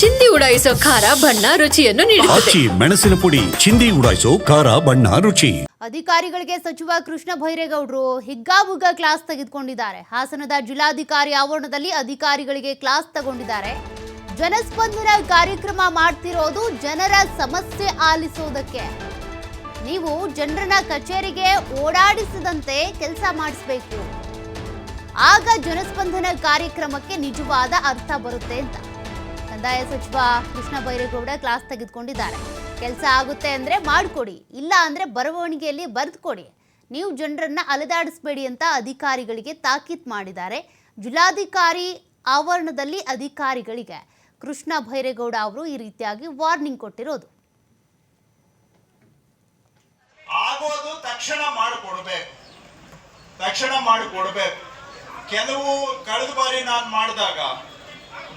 ಚಿಂದಿ ಉಡಾಯಿಸೋ ಖಾರ ಬಣ್ಣ ರುಚಿಯನ್ನು ನೀಡುತ್ತದೆ. ಆಚಿ ಮೆಣಸಿನ ಪುಡಿ ಚಿಂದಿ ಉಡಾಯಿಸೋ ಖಾರ ಬಣ್ಣ ರುಚಿ. ಅಧಿಕಾರಿಗಳಿಗೆ ಸಚಿವ ಕೃಷ್ಣ ಭೈರೇಗೌಡರು ಹಿಗ್ಗಾಬುಗ್ಗ ಕ್ಲಾಸ್ ತೆಗೆದುಕೊಂಡಿದ್ದಾರೆ. ಹಾಸನದ ಜಿಲ್ಲಾಧಿಕಾರಿ ಆವರಣದಲ್ಲಿ ಅಧಿಕಾರಿಗಳಿಗೆ ಕ್ಲಾಸ್ ತಗೊಂಡಿದ್ದಾರೆ. ಜನಸ್ಪಂದನ ಕಾರ್ಯಕ್ರಮ ಮಾಡ್ತಿರೋದು ಜನರ ಸಮಸ್ಯೆ ಆಲಿಸೋದಕ್ಕೆ. ನೀವು ಜನರನ್ನ ಕಚೇರಿಗೆ ಓಡಾಡಿಸದಂತೆ ಕೆಲಸ ಮಾಡಿಸ್ಬೇಕು. ಆಗ ಜನಸ್ಪಂದನ ಕಾರ್ಯಕ್ರಮಕ್ಕೆ ನಿಜವಾದ ಅರ್ಥ ಬರುತ್ತೆ ಅಂತ. ಕಂದಾಯ ಸಚಿವ ಕೃಷ್ಣ ಬೈರೇಗೌಡ ಕ್ಲಾಸ್ ತೆಗೆದುಕೊಂಡಿದ್ದಾರೆ. ಕೆಲಸ ಆಗುತ್ತೆ ಅಂದರೆ ಮಾಡಿಕೊಡಿ, ಇಲ್ಲ ಅಂದರೆ ಬರವಣಿಗೆಯಲ್ಲಿ ಬರೆದುಕೊಡಿ. ನೀವು ಜನರನ್ನು ಅಲೆದಾಡಿಸ್ಬೇಡಿ ಅಂತ ಅಧಿಕಾರಿಗಳಿಗೆ ತಾಕೀತ್ ಮಾಡಿದ್ದಾರೆ. ಜಿಲ್ಲಾಧಿಕಾರಿ ಆವರಣದಲ್ಲಿ ಅಧಿಕಾರಿಗಳಿಗೆ ಕೃಷ್ಣ ಭೈರೇಗೌಡ ಅವರು ಈ ರೀತಿಯಾಗಿ ವಾರ್ನಿಂಗ್ ಕೊಟ್ಟಿರೋದು. ಆಗೋದು ತಕ್ಷಣ ಮಾಡಿಕೊಡ್ಬೇಕು. ತಕ್ಷಣ ಮಾಡಿಕೊಡ್ಬೇಕು. ಕೆಲವು ಕಳೆದ ಬಾರಿ ನಾನು ಮಾಡಿದಾಗ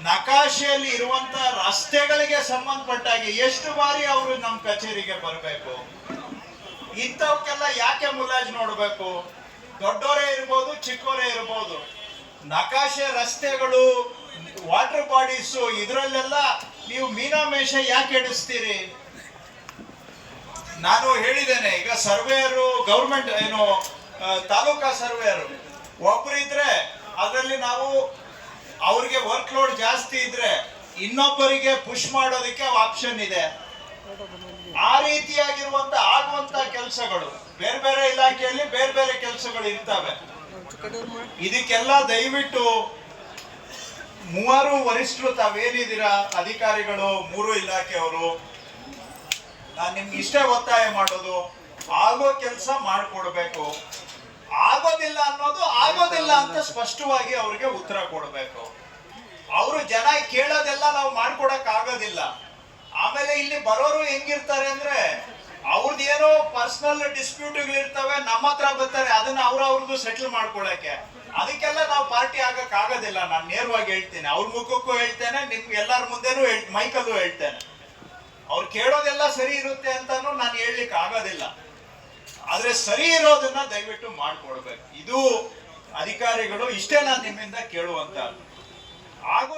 ನಕಾಶೆಯಲ್ಲಿ ಇರುವಂತ ರಸ್ತೆಗಳಿಗೆ ಸಂಬಂಧಪಟ್ಟಾಗೆ ಎಷ್ಟು ಬಾರಿ ಅವರು ನಮ್ಮ ಕಚೇರಿಗೆ ಬರಬೇಕು? ಇಂಥವಕ್ಕೆಲ್ಲ ಯಾಕೆ ಮುಲಾಜ್ ನೋಡಬೇಕು? ದೊಡ್ಡವರೇ ಇರ್ಬೋದು ಚಿಕ್ಕವರೇ ಇರ್ಬೋದು. ನಕಾಶೆ ರಸ್ತೆಗಳು ವಾಟರ್ ಬಾಡೀಸು ಇದರಲ್ಲೆಲ್ಲ ನೀವು ಮೀನಾಮೇಷ ಯಾಕೆ ಎಡಿಸ್ತೀರಿ ನಾನು ಹೇಳಿದ್ದೇನೆ, ಈಗ ಸರ್ವೇಯರು, ಗೌರ್ಮೆಂಟ್ ಏನು ತಾಲೂಕಾ ಸರ್ವೇಯರು ಒಬ್ಬರಿದ್ರೆ ಅದರಲ್ಲಿ ನಾವು ಅವ್ರಿಗೆ ವರ್ಕ್ ಲೋಡ್ ಜಾಸ್ತಿ ಇದ್ರೆ ಇನ್ನೊಬ್ಬರಿಗೆ ಪುಷ್ ಮಾಡೋದಕ್ಕೆ ಆಪ್ಷನ್ ಇದೆ. ಆ ರೀತಿಯಾಗಿರುವಂತ ಆಗುವಂತ ಕೆಲಸಗಳು, ಬೇರೆ ಬೇರೆ ಇಲಾಖೆಯಲ್ಲಿ ಬೇರೆ ಬೇರೆ ಕೆಲಸಗಳು ಇರ್ತವೆ. ಇದಕ್ಕೆಲ್ಲ ದಯವಿಟ್ಟು ಮೂವರು ವರಿಷ್ಠರು ತಾವೇನಿದ್ದೀರಾ? ಅಧಿಕಾರಿಗಳು, ಮೂರು ಇಲಾಖೆಯವರು. ನಾನು ನಿಮ್ಗೆ ಇಷ್ಟೇ ಒತ್ತಾಯ ಮಾಡೋದು, ಆಗೋ ಕೆಲಸ ಮಾಡಿಕೊಡ್ಬೇಕು. ಆಗೋದಿಲ್ಲ ಅನ್ನೋದು ಆಗೋದಿಲ್ಲ ಅಂತ ಸ್ಪಷ್ಟವಾಗಿ ಅವ್ರಿಗೆ ಉತ್ತರ ಕೊಡ್ಬೇಕು. ಕೇಳೋದೆಲ್ಲ ನಾವು ಮಾಡ್ಕೊಡಕ್ ಆಗೋದಿಲ್ಲ ಆಮೇಲೆ ಇಲ್ಲಿ ಬರೋರು ಹೆಂಗಿರ್ತಾರೆ ಅಂದ್ರೆ ಅವ್ರದ್ದು ಏನೋ ಪರ್ಸನಲ್ ಇರ್ತವೆ ನಮ್ಮ ಹತ್ರ ಬರ್ತಾರೆ, ಅದನ್ನ ಅವ್ರ ಅವ್ರದ್ದು ಸೆಟ್ಲ್ ಮಾಡ್ಕೊಳಕ್ಕೆ. ಅದಕ್ಕೆಲ್ಲ ನಾವು ಪಾರ್ಟಿ ಆಗಕ್ ಆಗೋದಿಲ್ಲ ನಾನು ನೇರವಾಗಿ ಹೇಳ್ತೀನಿ. ಅವ್ರ ಮುಖಕ್ಕೂ ಹೇಳ್ತೇನೆ, ನಿಮ್ಗೆ ಎಲ್ಲರ ಮುಂದೆನೂ ಹೇಳ್, ಮೈಕಲ್ಲೂ ಹೇಳ್ತೇನೆ. ಅವ್ರು ಕೇಳೋದೆಲ್ಲ ಸರಿ ಇರುತ್ತೆ ಅಂತಾನು ನಾನು ಹೇಳಲಿಕ್ಕೆ ಆಗೋದಿಲ್ಲ ಆದ್ರೆ ಸರಿ ಇರೋದನ್ನ ದಯವಿಟ್ಟು ಮಾಡ್ಕೊಡ್ಬೇಕು. ಇದು ಅಧಿಕಾರಿಗಳು ಇಷ್ಟೇ ನಾನು ನಿಮ್ಮಿಂದ ಕೇಳುವಂತ ಆಗೋ